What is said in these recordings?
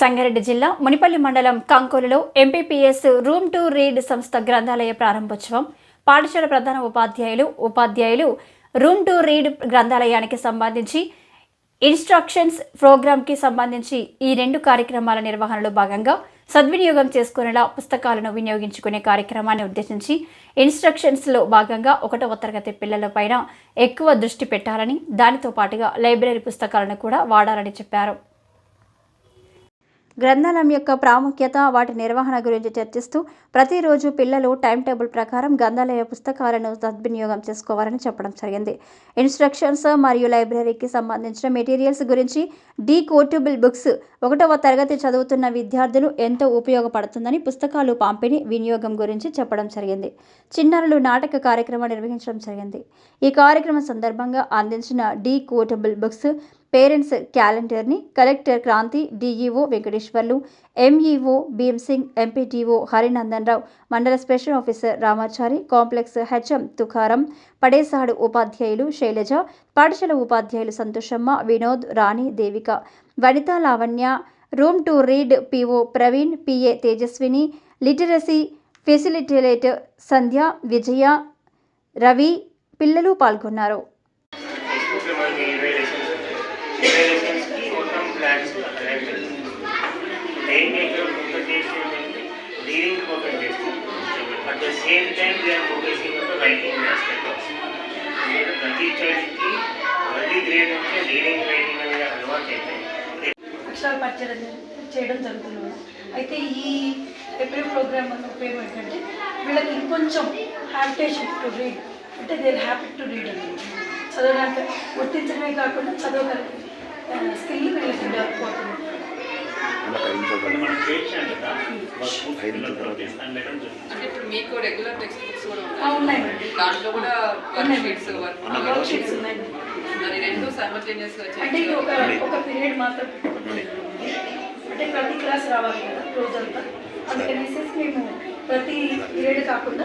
సంగారెడ్డి జిల్లా మునిపల్లి మండలం కంకోలులో ఎంపీపీఎస్ రూమ్ టు రీడ్ సంస్థ గ్రంథాలయ ప్రారంభోత్సవం. పాఠశాల ప్రధాన ఉపాధ్యాయులు ఉపాధ్యాయులు రూమ్ టు రీడ్ గ్రంథాలయానికి సంబంధించి ఇన్స్ట్రక్షన్స్ ప్రోగ్రామ్కి సంబంధించి ఈ రెండు కార్యక్రమాల నిర్వహణలో భాగంగా సద్వినియోగం చేసుకునేలా పుస్తకాలను వినియోగించుకునే కార్యక్రమాన్ని ఉద్దేశించి ఇన్స్ట్రక్షన్స్లో భాగంగా ఒకటవ తరగతి పిల్లలపైన ఎక్కువ దృష్టి పెట్టాలని దానితో పాటుగా లైబ్రరీ పుస్తకాలను కూడా వాడాలని చెప్పారు. గ్రంథాలయం యొక్క ప్రాముఖ్యత వాటి నిర్వహణ గురించి చర్చిస్తూ ప్రతిరోజు పిల్లలు టైం టేబుల్ ప్రకారం గ్రంథాలయ పుస్తకాలను సద్వినియోగం చేసుకోవాలని చెప్పడం జరిగింది. ఇన్స్ట్రక్షన్స్ మరియు లైబ్రరీకి సంబంధించిన మెటీరియల్స్ గురించి డీ కోటబుల్ బుక్స్ ఒకటవ తరగతి చదువుతున్న విద్యార్థులు ఎంతో ఉపయోగపడుతుందని పుస్తకాలు పంపిణీ వినియోగం గురించి చెప్పడం జరిగింది. చిన్నారులు నాటక కార్యక్రమం నిర్వహించడం జరిగింది. ఈ కార్యక్రమం సందర్భంగా అందించిన decodable books parents క్యాలెండర్ని collector Kranti DEO Venkateswarlu MEO Bheem Singh MPTO Harinandan Rao మండల special officer Ramachari complex HM Tukaram పడేసాడు ఉపాధ్యాయులు శైలజ పాఠశాల ఉపాధ్యాయులు Santhoshamma Vinod Rani Devika Vanitha Lavanya room to read PO Praveen PA Tejaswini literacy facilitator Sandhya Vijaya Ravi పిల్లలు పాల్గొన్నారు. Text మొత్తం plans ఇరవై చేస్తాం main ఇక్కడ ఫోకస్ చేసేది రీడింగ్ ఫోకస్ చేస్తాం at the same time we are focusing on writing aspect ప్రతి చైల్డ్కి ప్రతి గ్రేడ్ నుంచి రీడింగ్ రైటింగ్ అనేది అలవాటు అయిపోయింది అక్షరాలు పరిచయం చేయడం జరుగుతుంది. అయితే ఈ ఎప్పుడు ప్రోగ్రామ్ వల్ల ఉపయోగం ఏంటంటే వీళ్ళకి ఇంకొంచెం హ్యాబిటేషన్ టు రీడ్ అంటే దేర్ హ్యాపీ టు రీడ్ అండి చదవడానికి గుర్తించడమే కాకుండా చదవగలిగే స్కిల్ డెవలప్ అవుతుంది అంటే ఇప్పుడు మీకు రెగ్యులర్ టెక్స్ట్ బుక్స్ కూడా ఆ, ఉన్నాయి దాంట్లో కూడా వర్క్ షీట్స్ వర్క్ షీట్స్ ఉన్నాయి. మరి రెండు సైమల్టేనియస్గా అంటే ఇది ఒక పీరియడ్ మాత్రం అంటే ప్రతి క్లాస్ రావాలి కదా రోజంతా. అందుకనేసి మేము ప్రతి పీరియడ్ కాకుండా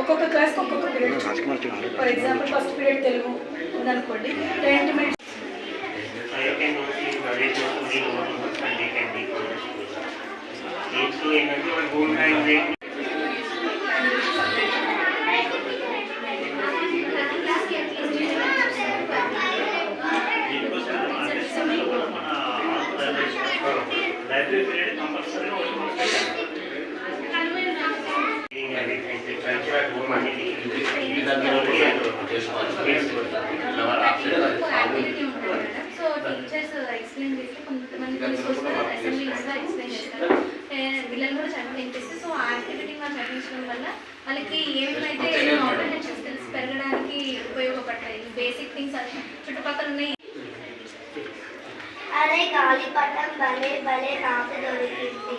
ఒక్కొక్క క్లాస్కి ఒక్కొక్క period for example first period Telugu ఉందనుకోండి tenth minutes I can also encourage you to read more books and they can be productive. దీంట్లో ఏంటంటే మన హోమ్ లాంగ్వేజ్ దీనికోసం అండర్స్టాండింగ్ కూడా మన లైబ్రరీ పీరియడ్ కంపల్సరీ వీళ్ళని కూడా చదివి వినిపిస్తే సో ఆ యాక్టివిటీ మనం చదివించడం వల్ల వాళ్ళకి ఏమేమైతే కాంప్రహెన్షన్ స్కిల్స్ పెరగడానికి ఉపయోగపడతాయి. బేసిక్ థింగ్స్ చుట్టుపక్కల ఉన్నాయి. అరే గాలిపటం భలే భలే నాకు దొరికింది.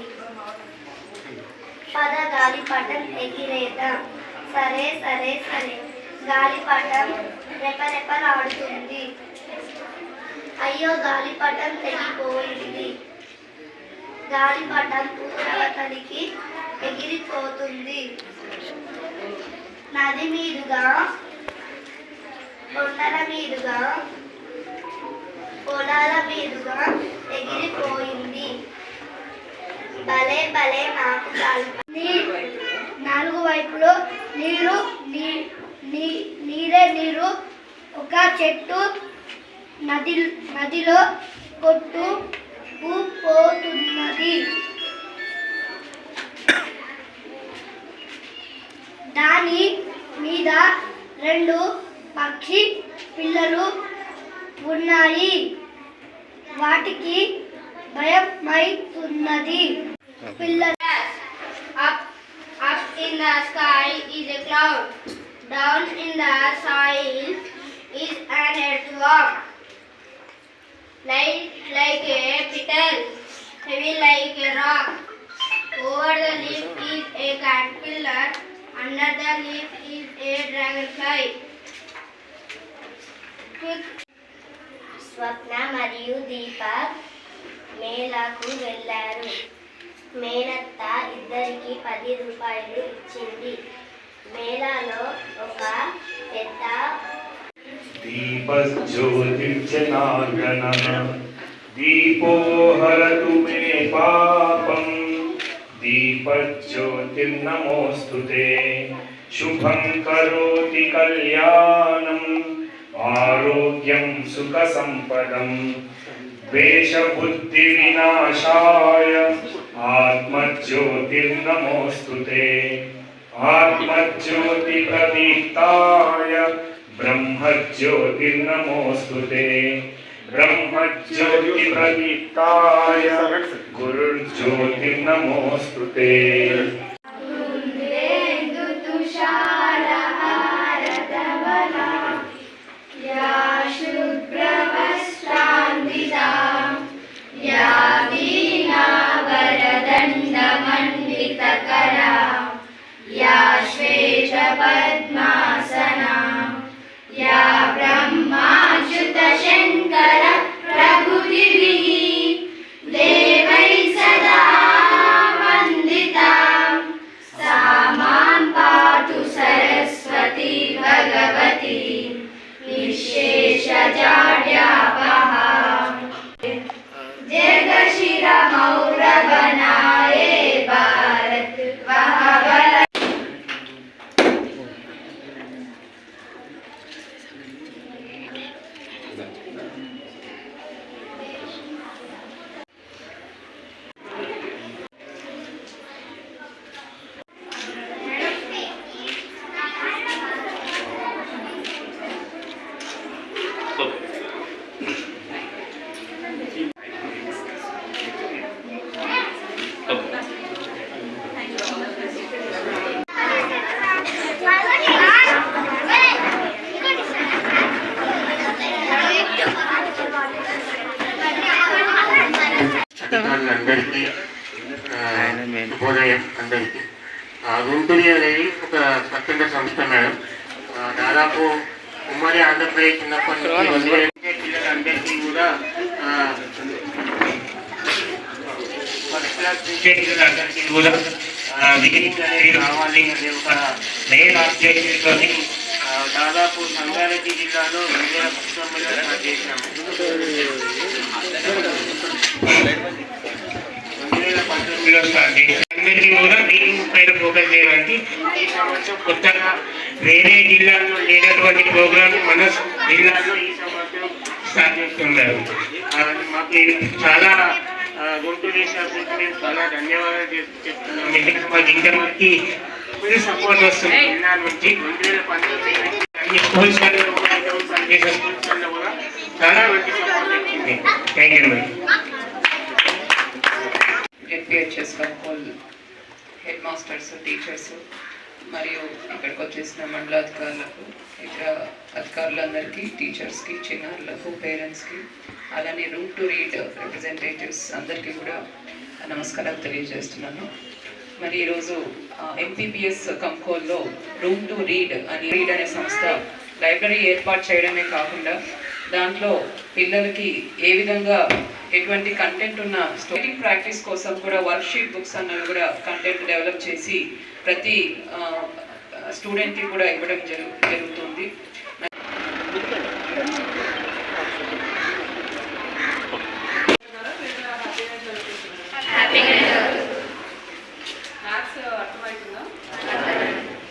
పద గాలిపటం ఎగిరేద్దాం. సరే సరే సరే. గాలిపటం రెపరెపలాడుతుంది అయ్యో గాలిపటం తెగిపోయింది. గాలిపటం పూరవతలికి ఎగిరిపోతుంది. నది మీదుగా కొండల మీదుగా పొలాల మీదుగా ఎగిరిపోయింది. భలే భలే నాకు నాలుగు వైపులు నీరు నీ- నీ- నీరే నీరు ఒక చెట్టు నది నదిలో కొట్టు పోతున్నది దాని మీద రెండు పక్షి పిల్లలు ఉన్నాయి. వాటికి భయమైతున్నది. పిల్లలు up up in the sky is a cloud down in the soil is an earthworm. Light like a petal, heavy like a rock. Over the leaf is a caterpillar, under the leaf is a dragonfly. Swapna మరియు దీప మేళాకు వెళ్ళారు మేనత్త ఇద్దరికి పది రూపాయలు ఇచ్చింది మేళాలో ఒక పెద్ద దీప జ్యోతిర్చనాగణ दीपो हरतु मे पापम् दीपज्योतिर्नमोऽस्तु ते। शुभं करोति कल्याणम् आरोग्यं सुखसम्पदम् द्वेषबुद्धिविनाशाय आत्मज्योतिर्नमोऽस्तु ते। आत्मज्योतिप्रदीप्ताय ब्रह्मज्योतिर्नमोऽस्तु ते। ब्रह्मज्योतिप्रदीप्ताय गुरुर्ज्योतिर्नमोऽस्तु ते या ఆ, శుభోదయం అందరికీ. గుంటూరు అనేది ఒక స్వచ్ఛంద సంస్థ మేడం. దాదాపు ఉమ్మడి ఆంధ్రప్రదేశ్ ఉన్నప్పటి నుంచి పిల్లలందరికీ కూడా ఫస్ట్ క్లాస్ పిల్లలందరికీ కూడా అనేది రావాలి అనే ఒక మెయిన్ ఆబ్జెక్టివ్ తోని ఆ, దాదాపు సంగారెడ్డి జిల్లాలో రెండు వేల చేసి అందరికీ కూడా రీడింగ్ పైన ఫోకస్ చేయడానికి ఈ సంవత్సరం కొత్తగా వేరే జిల్లాల్లో లేనటువంటి ప్రోగ్రామ్ మన జిల్లాలో ఈ సంవత్సరం స్టార్ట్ చేస్తున్నారు. మాకు చాలా గుంటూరు మేము చాలా ధన్యవాదాలు చెప్- చెప్తున్నాం ఎందుకంటే మాకు ఫుల్ సపోర్ట్ వస్తుంది. జిల్లా నుంచి రెండు వేల పంతొమ్మిది అన్ని స్కూల్స్ కూడా చాలా మంచి సపోర్ట్ వచ్చింది. Thank you madam ZPHS head masters teachers మరియు ఇక్కడికి వచ్చేసిన మండలాధికారులకు ఇతర అధికారులందరికీ టీచర్స్కి చిన్నారులకు పేరెంట్స్కి అలానే రూమ్ టు రీడ్ రిప్రజెంటేటివ్స్ అందరికీ కూడా నమస్కారాలు తెలియజేస్తున్నాను. మరి ఈరోజు ఎంపీపీఎస్ కంకోల్లో రూమ్ టు రీడ్ అని రీడ్ అనే సంస్థ లైబ్రరీ ఏర్పాటు చేయడమే కాకుండా దాంట్లో పిల్లలకి ఏ విధంగా ఎటువంటి కంటెంట్ ఉన్న స్టోరింగ్ ప్రాక్టీస్ కోసం కూడా వర్క్షీట్ బుక్స్ అన్నవి కూడా కంటెంట్ డెవలప్ చేసి ప్రతి స్టూడెంట్కి కూడా ఇవ్వడం జరుగు జరుగుతుంది.